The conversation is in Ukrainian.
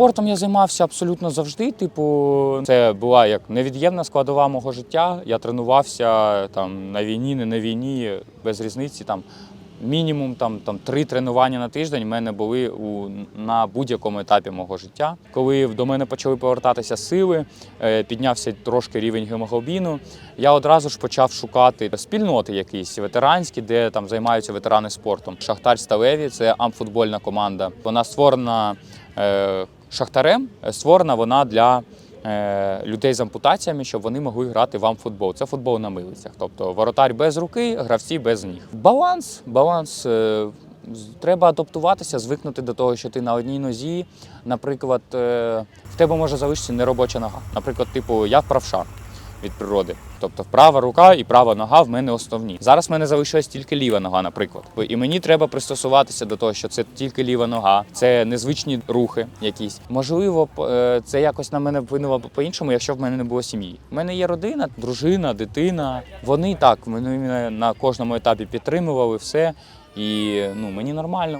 Спортом я займався абсолютно завжди. Типу, це була як невід'ємна складова мого життя. Я тренувався там на війні, не на війні, без різниці. Там мінімум там, там три тренування на тиждень в мене були у, на будь-якому етапі мого життя. Коли до мене почали повертатися сили, е, піднявся трошки рівень гемоглобіну. Я одразу ж почав шукати спільноти якісь ветеранські, де там займаються ветерани спортом. Шахтар Сталеві це амфутбольна команда. Вона створена е, шахтарем, е, створена вона для е, людей з ампутаціями, щоб вони могли грати вам в футбол. Це футбол на милицях. Тобто воротар без руки, гравці без ніг. Баланс, баланс. е, Треба адаптуватися, звикнути до того, що ти на одній нозі. Наприклад, в тебе може залишитися неробоча нога. Наприклад, типу, я правша від природи. Тобто права рука і права нога в мене основні. Зараз в мене залишилась тільки ліва нога, наприклад. І мені треба пристосуватися до того, що це тільки ліва нога, це незвичні рухи якісь. Можливо, е, це якось на мене вплинуло по-іншому, якщо в мене не було сім'ї. У мене є родина, дружина, дитина. Вони так мене на кожному етапі підтримували все. І ну мені нормально.